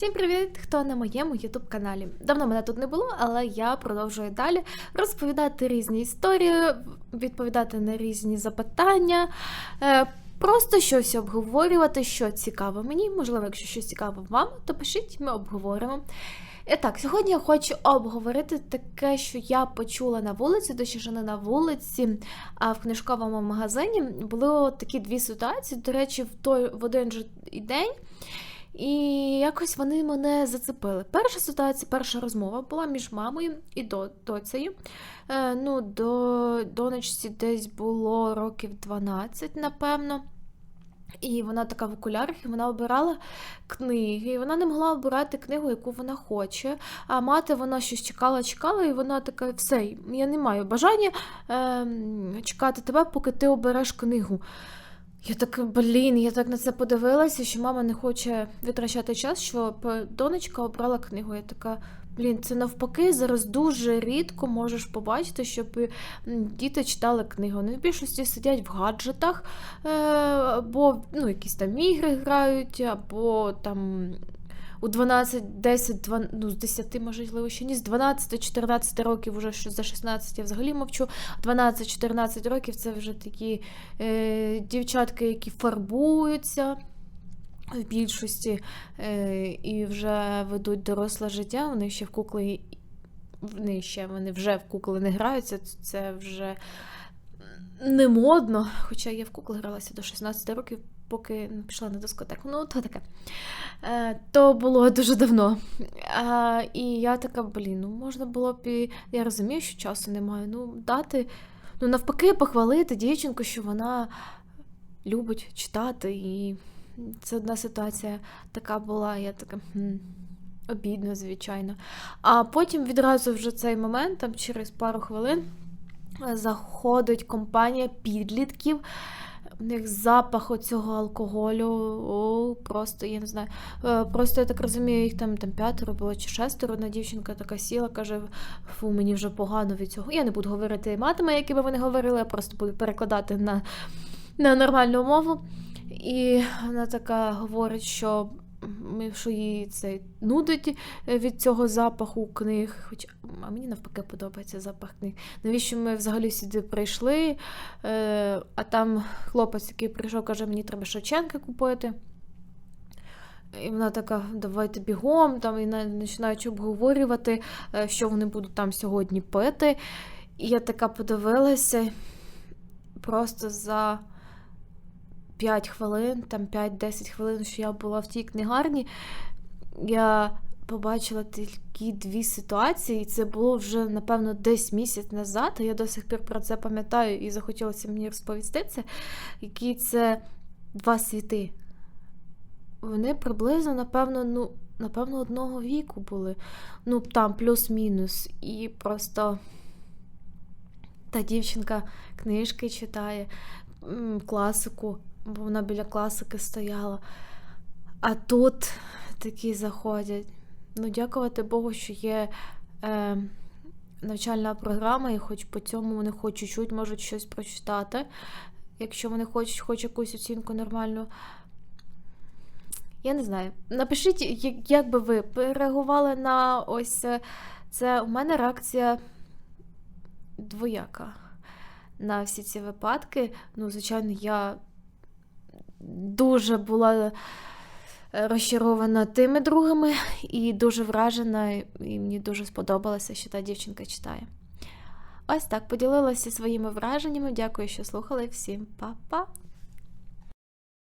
Всім привіт, хто на моєму youtube каналі. Давно мене тут не було, але я продовжую далі розповідати різні історії, відповідати на різні запитання, е, просто щось обговорювати, що цікаво мені. Можливо, якщо щось цікаво вам, то пишіть, ми обговоримо. І так, сьогодні я хочу обговорити таке, що я почула на вулиці, точніше не на вулиці, а в книжковому магазині. Були такі дві ситуації. До речі, в той в один же день. І якось вони мене зацепили. Перша ситуація, перша розмова була між мамою і до- доцею. Е, ну, до донечці десь було років 12, напевно. І вона така в окулярах, і вона обирала книги. І вона не могла обирати книгу, яку вона хоче. А мати вона щось чекала, чекала, і вона така: все, я не маю бажання ем, чекати тебе, поки ти обереш книгу. Я так, блін, я так на це подивилася, що мама не хоче витрачати час, щоб донечка обрала книгу. Я така, блін, це навпаки, зараз дуже рідко можеш побачити, щоб діти читали книгу. Вони в більшості сидять в гаджетах, е, або ну, якісь там ігри грають, або там. У 12, 10, 12, ну, з 10, можливо, ще ні, з 12-14 років, уже за 16 я взагалі мовчу. 12-14 років це вже такі е, дівчатки, які фарбуються в більшості е, і вже ведуть доросле життя. Вони ще в кукли, вони ще вони вже в кукли не граються. Це вже не модно. Хоча я в кукли гралася до 16 років, поки не пішла на дискотеку. Ну, то таке. Е, то було дуже давно. А, і я така, блін, ну можна було б і. Я розумію, що часу немає. Ну, дати. Ну, навпаки, похвалити дівчинку, що вона любить читати. І це одна ситуація така була, я така. Хм. Обідно, звичайно. А потім відразу вже цей момент, там через пару хвилин, е, заходить компанія підлітків. У них запах оцього алкоголю, о, просто я не знаю. Е, Просто я так розумію, їх там, там п'ятеро було чи шестеро. Одна дівчинка така сіла, каже: фу, мені вже погано від цього. Я не буду говорити матами, якими вони говорили, я просто буду перекладати на, на нормальну мову. І вона така говорить, що. Що їй це нудить е, від цього запаху книг. Хоч а мені навпаки подобається запах книг. Навіщо ми взагалі сюди прийшли? Е, а там хлопець, який прийшов, каже, мені треба Шевченка купити. І вона така, давайте бігом, там і на- починають обговорювати, е, що вони будуть там сьогодні пити. І я така подивилася просто за 5 хвилин, там 5-10 хвилин, що я була в тій книгарні, я побачила тільки дві ситуації, і це було вже, напевно, десь місяць назад, я до сих пір про це пам'ятаю і захотілося мені розповісти це, які це два світи. Вони приблизно, напевно, ну, напевно, одного віку були. Ну, там плюс-мінус. І просто та дівчинка книжки читає, класику, бо вона біля класики стояла. А тут такі заходять. Ну, дякувати Богу, що є е, навчальна програма, і хоч по цьому вони хоч чуть-чуть можуть щось прочитати, якщо вони хочуть хоч якусь оцінку нормальну. Я не знаю. Напишіть, як, би ви реагували на ось е, це. У мене реакція двояка на всі ці випадки. Ну, звичайно, я дуже була е, розчарована тими другими і дуже вражена, і мені дуже сподобалося, що та дівчинка читає. Ось так поділилася своїми враженнями. Дякую, що слухали. Всім па-па!